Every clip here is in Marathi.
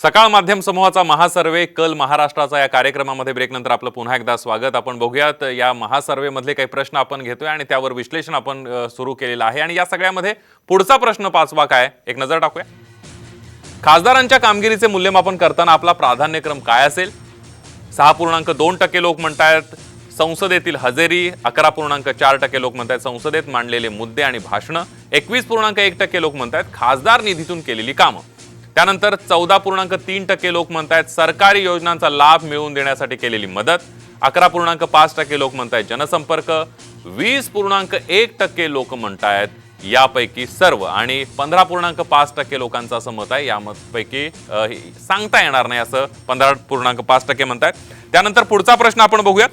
सकाळ माध्यम समूहाचा महासर्वे कल महाराष्ट्राचा या कार्यक्रमामध्ये ब्रेकनंतर आपलं पुन्हा एकदा स्वागत. आपण बघूयात या महासर्वे मधले काही प्रश्न आपण घेतोय आणि त्यावर विश्लेषण आपण सुरू केलेलं आहे. आणि या सगळ्यामध्ये पुढचा प्रश्न पाचवा काय? एक नजर टाकूया. खासदारांच्या कामगिरीचे मूल्यमापन करताना आपला प्राधान्यक्रम काय असेल? सहा पूर्णांक दोन टक्के लोक म्हणतायत संसदेतील हजेरी अकरा पूर्णांक चार टक्के लोक म्हणतात संसदेत मांडलेले मुद्दे आणि भाषणं एकवीस पूर्णांक एक टक्के लोक म्हणतात खासदार निधीतून केलेली कामं. त्यानंतर चौदा पूर्णांक तीन टक्के लोक म्हणतायत सरकारी योजनांचा लाभ मिळवून देण्यासाठी केलेली मदत. अकरा पूर्णांक पाच टक्के लोक म्हणतायत जनसंपर्क. वीस पूर्णांक एक टक्के लोक म्हणतायत यापैकी सर्व. आणि पंधरा पूर्णांक पाच टक्के लोकांचं असं मत आहे यापैकी अ, सांगता येणार नाही असं पंधरा पूर्णांक पाच टक्के म्हणतायत. त्यानंतर पुढचा प्रश्न आपण बघूयात.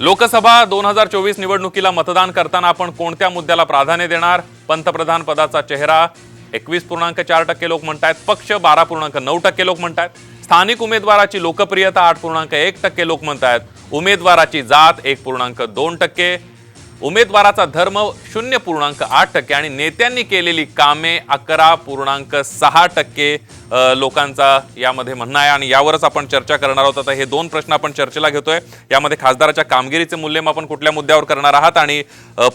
लोकसभा दोन हजार चोवीस निवडणुकीला मतदान करताना आपण कोणत्या मुद्द्याला प्राधान्य देणार? पंतप्रधान पदाचा चेहरा एकवीस पूर्णांक चार टक्के लोक म्हणतायत पक्ष बारा पूर्णांक नऊ टक्के लोक म्हणतायत. स्थानिक उमेदवाराची लोकप्रियता आठ पूर्णांक एक टक्के लोक म्हणतायत. उमेदवाराची जात एक पूर्णांक दोन टक्के. उमेदवाराचा धर्म शून्य पूर्णांक आठ टक्के आणि नेत्यांनी केलेली कामे अकरा पूर्णांक सहा टक्के लोकांचा यामध्ये म्हणणं आहे. आणि यावरच आपण चर्चा करणार आहोत. आता हे दोन प्रश्न आपण चर्चेला घेतोय. यामध्ये खासदाराच्या कामगिरीचे मूल्यमापन कुठल्या मुद्द्यावर करणार आहात? आणि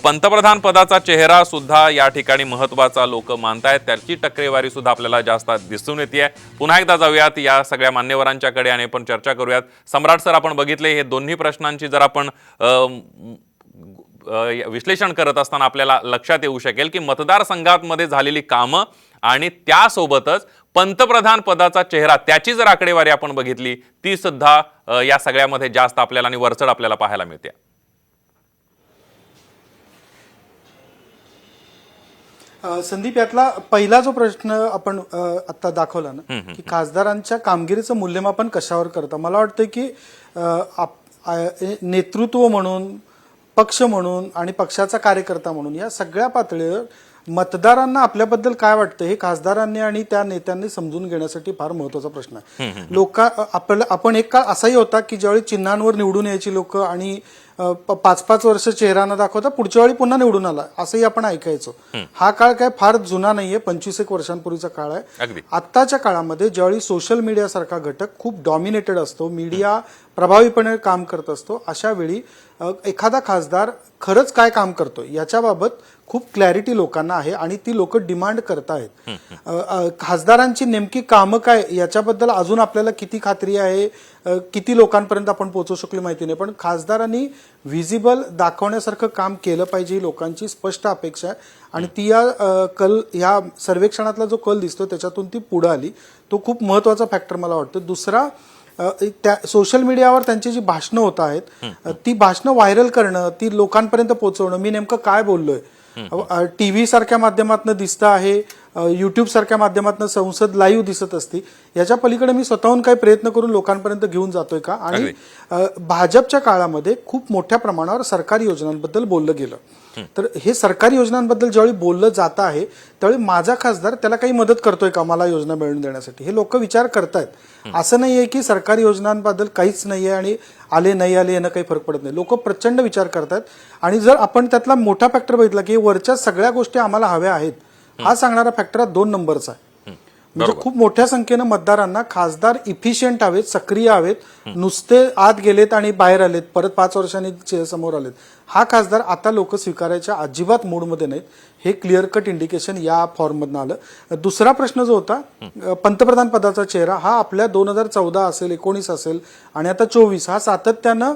पंतप्रधान पदाचा चेहरा सुद्धा या ठिकाणी महत्त्वाचा लोक मानतायत. त्याची टक्केवारी सुद्धा आपल्याला जास्त दिसून येते पुन्हा एकदा जाऊयात या सगळ्या मान्यवरांच्याकडे आणि आपण चर्चा करूयात. सम्राट सर आपण बघितले हे दोन्ही प्रश्नांची जर आपण विश्लेषण करत असताना आपल्याला लक्षात येऊ शकेल की मतदारसंघांमध्ये झालेली कामं आणि त्यासोबतच पंतप्रधान पदाचा चेहरा त्याची जर आकडेवारी आपण बघितली ती सुद्धा या सगळ्यामध्ये जास्त आपल्याला आणि वरचढ आपल्याला पाहायला मिळते. संदीप यातला पहिला जो प्रश्न आपण आता दाखवला ना की खासदारांच्या कामगिरीचं मूल्यमापन कशावर करतं? मला वाटतं की नेतृत्व म्हणून पक्ष म्हणून आणि पक्षाचा कार्यकर्ता म्हणून या सगळ्या पातळीवर मतदारांना आपल्याबद्दल काय वाटतं हे खासदारांनी आणि त्या नेत्यांनी समजून घेण्यासाठी फार महत्त्वाचा प्रश्न आहे. लोक आपल्याला आपण एक काळ असाही होता की ज्यावेळी चिन्हांवर निवडून यायची लोक आणि पाच पाच वर्ष चेहरा न दाखवता पुढच्या वेळी पुन्हा निवडून आला. असंही आपण ऐकायचो. हा. काळ काय फार जुना नाहीये पंचवीस एक वर्षांपूर्वीचा काळ आहे. आत्ताच्या काळामध्ये ज्यावेळी सोशल मीडिया सारखा घटक खूप डॉमिनेटेड असतो मीडिया प्रभावीपणे काम करत असतो अशा वेळी एखादा खासदार खरंच काय काम करतो याच्याबाबत खूप क्लॅरिटी लोकांना आहे आणि ती लोक डिमांड करतायत खासदारांची नेमकी कामं काय याच्याबद्दल अजून आपल्याला किती खात्री आहे? किती लोकांपर्यंत आपण पोहोचू शकलो माहिती नाही पण खासदारांनी व्हिजिबल दाखवण्यासारखं काम केलं पाहिजे ही लोकांची स्पष्ट अपेक्षा आहे. आणि ती या कल ह्या सर्वेक्षणातला जो कल दिसतो त्याच्यातून ती पुढे आली. तो खूप महत्त्वाचा फॅक्टर मला वाटतं दुसरा त्या सोशल मीडियावर त्यांची जी भाषणं होत आहेत ती भाषणं व्हायरल करणं ती लोकांपर्यंत पोहोचवणं मी नेमकं काय बोललोय? टीव्ही सारख्या माध्यमातून दिसतं आहे युट्यूब सारख्या माध्यमातून संसद लाईव्ह दिसत असती. याच्या पलीकडे मी स्वतःहून काही प्रयत्न करून लोकांपर्यंत घेऊन जातोय का? आणि भाजपच्या काळामध्ये खूप मोठ्या प्रमाणावर सरकारी योजनांबद्दल बोललं गेलं. तर हे सरकारी योजनांबद्दल ज्यावेळी बोललं जात आहे त्यावेळी माझा खासदार त्याला काही मदत करतोय का मला योजना मिळवून देण्यासाठी? हे लोक विचार करतायत. असं नाहीये की सरकारी योजनांबद्दल काहीच नाहीये आणि आले नाही आले यानं काही फरक पडत नाही. लोक प्रचंड विचार करतायत. आणि जर आपण त्यातला मोठा फॅक्टर बघितला की वरच्या सगळ्या गोष्टी आम्हाला हव्या आहेत हा सांगणारा फॅक्टर हा दोन नंबरचा आहे. म्हणजे खूप मोठ्या संख्येनं मतदारांना खासदार इफिशियंट हवेत सक्रिय हवेत नुसते आत गेलेत आणि बाहेर आलेत परत पाच वर्षांनी समोर आलेत. हा खासदार आता लोक स्वीकारायच्या अजिबात मूडमध्ये नाहीत. हे क्लिअर कट इंडिकेशन या फॉर्ममधनं आलं. दुसरा प्रश्न जो होता पंतप्रधान पदाचा चेहरा हा आपल्या दोन हजार चौदा असेल एकोणीस असेल आणि आता चोवीस हा सातत्यानं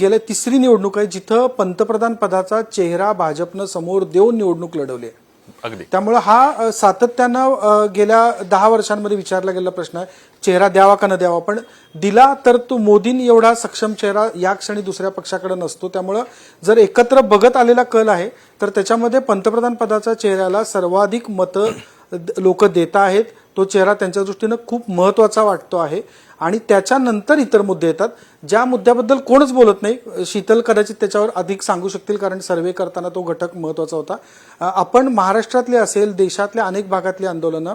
गेल्या तिसरी निवडणूक आहे जिथं पंतप्रधान पदाचा चेहरा भाजपनं समोर देऊन निवडणूक लढवली आहे. अगदी. त्यामुळे हा सातत्यानं गेल्या दहा वर्षांमध्ये विचारला गेलेला प्रश्न आहे. चेहरा द्यावा का न द्यावा? पण दिला तर तो मोदीन एवढा सक्षम चेहरा या क्षणी दुसऱ्या पक्षाकडे नसतो. त्यामुळं जर एकत्र बघत आलेला कल आहे तर त्याच्यामध्ये पंतप्रधान पदाच्या चेहऱ्याला सर्वाधिक मतं लोक देत आहेत. तो चेहरा त्यांच्या दृष्टीनं खूप महत्त्वाचा वाटतो आहे. आणि त्याच्यानंतर इतर मुद्दे येतात. ज्या मुद्द्याबद्दल कोणच बोलत नाही. शीतल कदाचित त्याच्यावर अधिक सांगू शकतील कारण सर्वे करताना तो घटक महत्त्वाचा होता. आपण महाराष्ट्रातले असेल देशातल्या अनेक भागातली आंदोलनं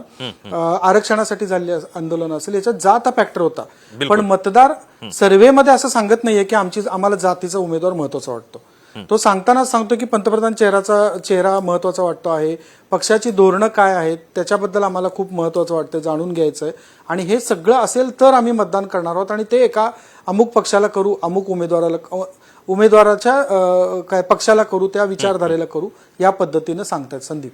आरक्षणासाठी झालेली आंदोलनं असेल याच्यात जात हा फॅक्टर होता. पण मतदार सर्व्हेमध्ये असं सांगत नाहीये की आमची आम्हाला जातीचा उमेदवार महत्त्वाचा वाटतो. तो सांगतानाच सांगतो की पंतप्रधान चेहराचा चेहरा महत्त्वाचा वाटतो आहे. पक्षाची धोरणं काय आहेत त्याच्याबद्दल आम्हाला खूप महत्वाचं वाटतं जाणून घ्यायचं आहे आणि हे सगळं असेल तर आम्ही मतदान करणार आहोत आणि ते एका अमुक पक्षाला करू अमुक उमेदवाराला उमेदवाराच्या काय पक्षाला करू त्या विचारधारेला करू या पद्धतीनं सांगतायत संदीप.